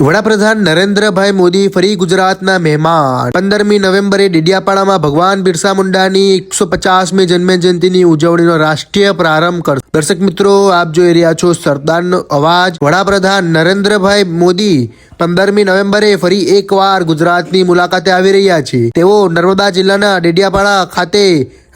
વડાપ્રધાન નરેન્દ્રભાઈ મોદી ફરી ગુજરાતના મહેમાન. પંદરમી નવેમ્બરે ડેડિયાપાડામાં ભગવાન બિરસા મુંડાની એકસો પચાસમી જન્મ જયંતિની ઉજવણીનો રાષ્ટ્રીય પ્રારંભ કર દર્શક મિત્રો, આપ જોઈ રહ્યા છો સરદારનો અવાજ. વડાપ્રધાન નરેન્દ્રભાઈ મોદી પંદરમી નવેમ્બરે ફરી એકવાર ગુજરાતની મુલાકાતે આવી રહ્યા છે. તેઓ નર્મદા જિલ્લાના ડેડિયાપાડા ખાતે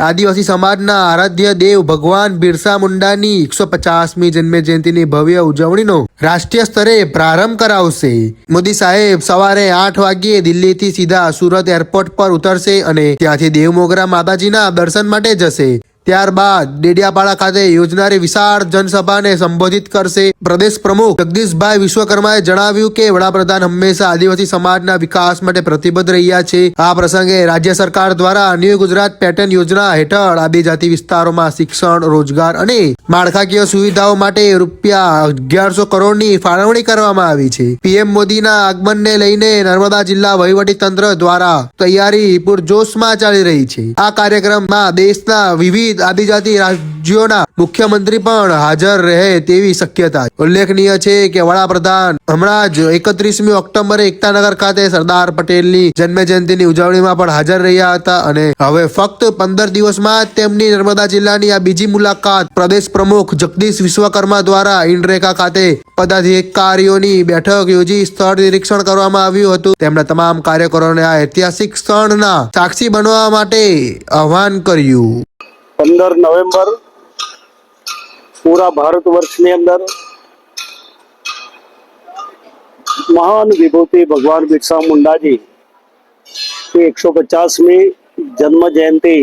આદિવાસી સમાજના આરાધ્ય દેવ ભગવાન બિરસા મુંડાની એકસો પચાસમી જન્મ જયંતિની ભવ્ય ઉજવણીનો રાષ્ટ્રીય સ્તરે પ્રારંભ કરાવશે. મોદી સાહેબ સવારે આઠ વાગ્યે દિલ્હીથી સીધા સુરત એરપોર્ટ પર ઉતરશે અને ત્યાંથી દેવમોગરા માતાજીના દર્શન માટે જશે. ત્યારબાદ ડેડિયાપાડા ખાતે યોજનારી વિશાળ જનસભાને સંબોધિત કરશે પ્રદેશ પ્રમુખ જગદીશભાઈ વિશ્વકર્માએ જણાવ્યું કે વડાપ્રધાન હંમેશા આદિવાસી સમાજના વિકાસ માટે પ્રતિબદ્ધ રહ્યા છે. આ પ્રસંગે રાજ્ય સરકાર દ્વારા ન્યૂ ગુજરાત પેટર્ન યોજના હેઠળ આદિજાતિ વિસ્તારોમાં શિક્ષણ, રોજગાર અને માળખાકીય સુવિધાઓ માટે રૂપિયા અગિયારસો કરોડની ફાળવણી કરવામાં આવી છે. પીએમ મોદીના આગમનને લઈને નર્મદા જિલ્લા વહીવટી તંત્ર દ્વારા તૈયારી પૂરજોશમાં ચાલી રહી છે. આ કાર્યક્રમમાં દેશના વિવિધ આદિજાતિ રાજ્યોના મુખ્યમંત્રી પણ હાજર રહે તેવી શક્યતા. ઉલ્લેખનીય છે કે વડાપ્રધાન હમણાં જ એકત્રીસમી ઓક્ટોબરે એકતાનગર ખાતે સરદાર પટેલની જન્મ જયંતિની ઉજવણીમાં પણ હાજર રહ્યા હતા અને હવે ફક્ત પંદર દિવસમાં તેમની નર્મદા જિલ્લાની આ બીજી મુલાકાત પ્રદેશ પ્રમુખ જગદીશ વિશ્વકર્મા દ્વારા ઇન્ડ્રેકા ખાતે પદાધિકારીઓની બેઠક યોજી સ્થળ નિરીક્ષણ કરવામાં આવ્યું હતું. તેમણે તમામ કાર્યકરોને આ ઐતિહાસિક ક્ષણના સાક્ષી બનવા માટે આહવાન કર્યું. પંદર નવેમ્બર પૂરા ભારત વર્ષની અંદર મહાન વિભૂતિ ભગવાન બિરસા મુંડાજી એકસો પચાસમી જન્મ જયંતિ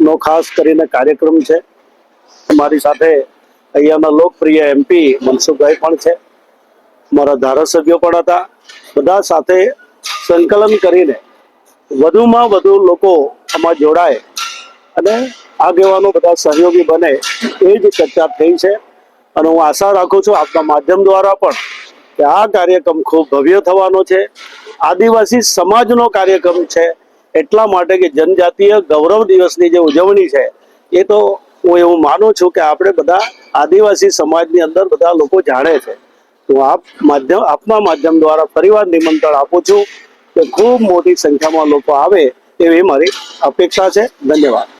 નો ખાસ કરીને કાર્યક્રમ છે. મારી સાથે અહીંયાના લોકપ્રિય એમપી મનસુખભાઈ પણ છે. મારા ધારાસભ્યો પણ હતા. બધા સાથે સંકલન કરીને વધુમાં વધુ લોકો આમાં જોડાય અને આગેવાનો બધા સહયોગી બને એ જ ચર્ચા થઈ છે. અને હું આશા રાખું છું આપના માધ્યમ દ્વારા પણ કે આ કાર્યક્રમ ખૂબ ભવ્ય થવાનો છે. આદિવાસી સમાજનો કાર્યક્રમ છે. એટલા માટે કે જનજાતીય ગૌરવ દિવસની જે ઉજવણી છે, એ તો હું એવું માનું છું કે આપણે બધા આદિવાસી સમાજની અંદર બધા લોકો જાણે છે. તો આપ માધ્યમ, આપના માધ્યમ દ્વારા ફરીવાર નિમંત્રણ આપું છું કે ખૂબ મોટી સંખ્યામાં લોકો આવે એવી મારી અપેક્ષા છે. ધન્યવાદ.